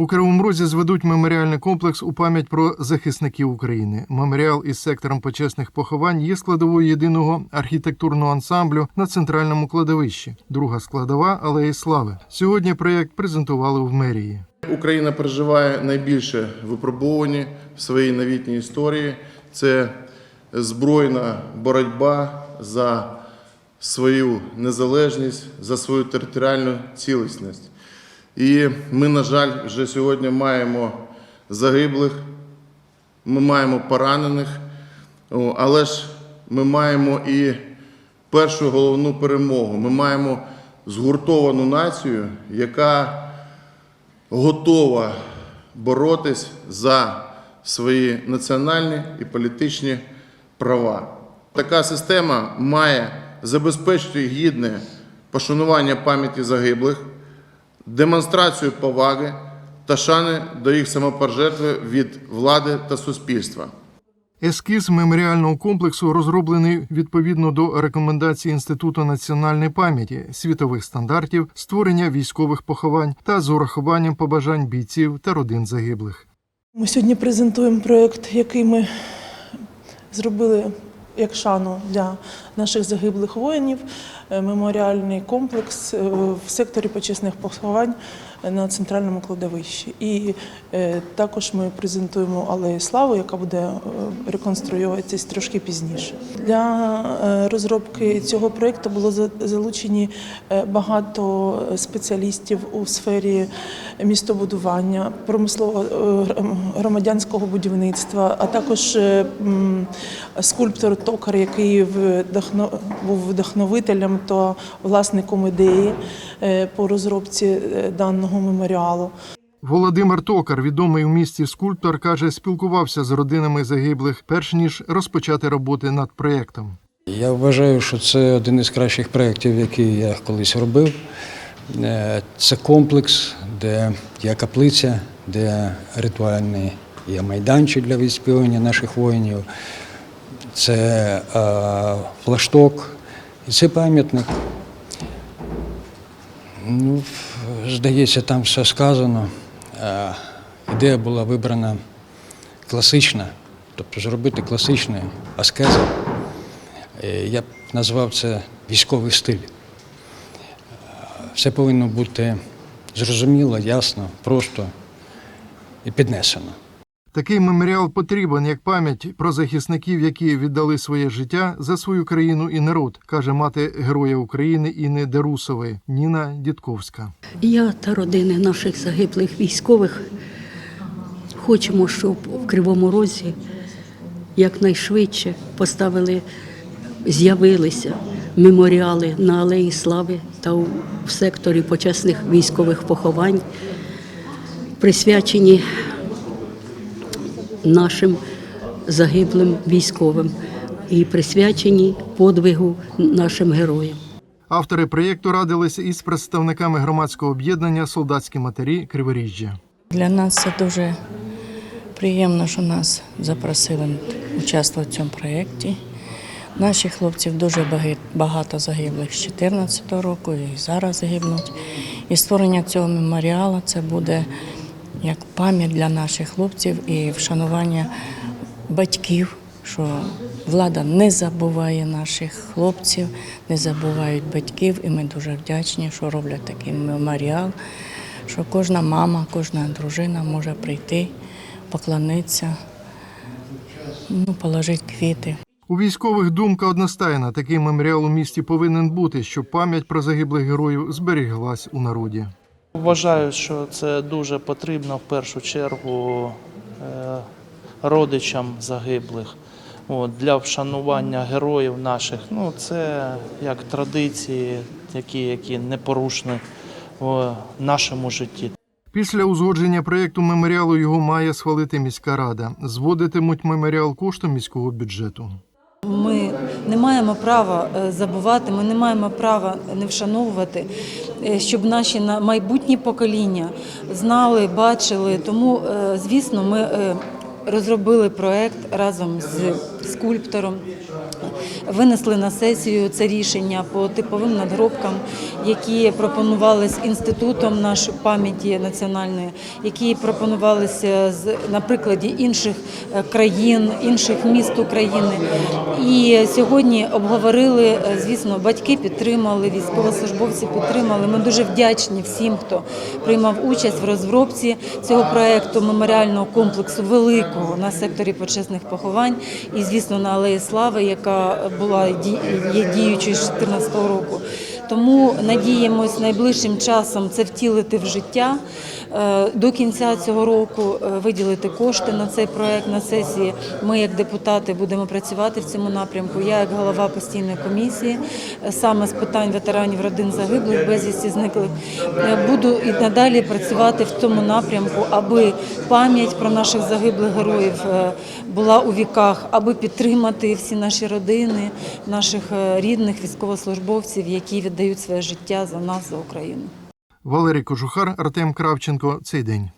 У Кривому Розі зведуть меморіальний комплекс у пам'ять про захисників України. Меморіал із сектором почесних поховань є складовою єдиного архітектурного ансамблю на центральному кладовищі. Друга складова алеї слави. Сьогодні проєкт презентували в мерії. Україна переживає найбільше випробовані в своїй новітній історії. Це збройна боротьба за свою незалежність, за свою територіальну цілісність. І ми, на жаль, вже сьогодні маємо загиблих, ми маємо поранених, але ж ми маємо і першу головну перемогу. Ми маємо згуртовану націю, яка готова боротись за свої національні і політичні права. Така система має забезпечити гідне пошанування пам'яті загиблих, демонстрацію поваги та шани до їх самопожертви від влади та суспільства. Ескіз меморіального комплексу розроблений відповідно до рекомендацій Інституту національної пам'яті, світових стандартів, створення військових поховань та з урахуванням побажань бійців та родин загиблих. Ми сьогодні презентуємо проєкт, який ми зробили як шану для наших загиблих воїнів, е, меморіальний комплекс е, в секторі почесних поховань на центральному кладовищі. І е, також ми презентуємо алею слави, яка буде е, реконструюватись трошки пізніше. Для е, розробки цього проєкту було за- залучені багато спеціалістів у сфері містобудування, промислово е, громадянського будівництва, а також скульптор токар, який був вдохновителем та власником ідеї по розробці е, даного меморіалу. Володимир Токар, відомий у місті скульптор, каже, спілкувався з родинами загиблих, перш ніж розпочати роботи над проєктом. Я вважаю, що це один із кращих проєктів, який я колись робив. Е, Це комплекс, де є каплиця, де ритуальний є майданчик для відспівання наших воїнів. Це е, флашток і це пам'ятник. Ну, здається, там все сказано. Е, Ідея була вибрана класична, тобто зробити класичний аскеза. Е, Я б назвав це військовий стиль. Е, Все повинно бути зрозуміло, ясно, просто і піднесено. Такий меморіал потрібен як пам'ять про захисників, які віддали своє життя за свою країну і народ, каже мати Героя України Інни Дерусової Ніна Дідковська. Я та родини наших загиблих військових хочемо, щоб в Кривому Розі якнайшвидше поставили, з'явилися меморіали на Алеї Слави та в секторі почесних військових поховань, присвячені нашим загиблим військовим і присвячені подвигу нашим героям. Автори проєкту радилися із представниками громадського об'єднання Солдатські матері Криворіжжя. Для нас це дуже приємно, що нас запросили участвувати в цьому проєкті. Наших хлопців дуже багато загиблих з 2014 року і зараз загибнуть. І створення цього меморіалу це буде як пам'ять для наших хлопців і вшанування батьків, що влада не забуває наших хлопців, не забувають батьків, і ми дуже вдячні, що роблять такий меморіал, що кожна мама, кожна дружина може прийти, поклонитися, ну, положити квіти. У військових думка одностайна. Такий меморіал у місті повинен бути, щоб пам'ять про загиблих героїв зберіглась у народі. Вважаю, що це дуже потрібно в першу чергу е, родичам загиблих. От, для вшанування героїв наших. Ну, це як традиції, такі, які непорушні в нашому житті. Після узгодження проєкту меморіалу його має схвалити міська рада. Зводитимуть меморіал коштом міського бюджету. Не маємо права е, забувати, ми не маємо права не вшановувати, е, щоб наші на- майбутні покоління знали, бачили. Тому, е, звісно, ми розробили проект разом з скульптором. Винесли на сесію це рішення по типовим надгробкам, які пропонувались інститутом нашої пам'яті національної, які пропонувалися з на прикладі інших е, країн, інших міст України. І сьогодні обговорили, е, звісно, батьки підтримали, військовослужбовці підтримали. Ми дуже вдячні всім, хто приймав участь в розробці цього проекту меморіального комплексу великого на секторі почесних поховань і, звісно, на Алеї Слави, яка була є діючою з 2014 року. Тому надіємось найближчим часом це втілити в життя. Е, До кінця цього року е, виділити кошти на цей проект на сесії. Ми, як депутати, будемо працювати в цьому напрямку. Я, як голова постійної комісії, е, саме з питань ветеранів родин загиблих, безвісті зниклих, буду і надалі працювати в тому напрямку, аби пам'ять про наших загиблих героїв була у віках, аби підтримати всі наші родини, наших е, рідних військовослужбовців, які віддають своє життя за нас, за Україну. Валерій Кожухар, Артем Кравченко. Цей день.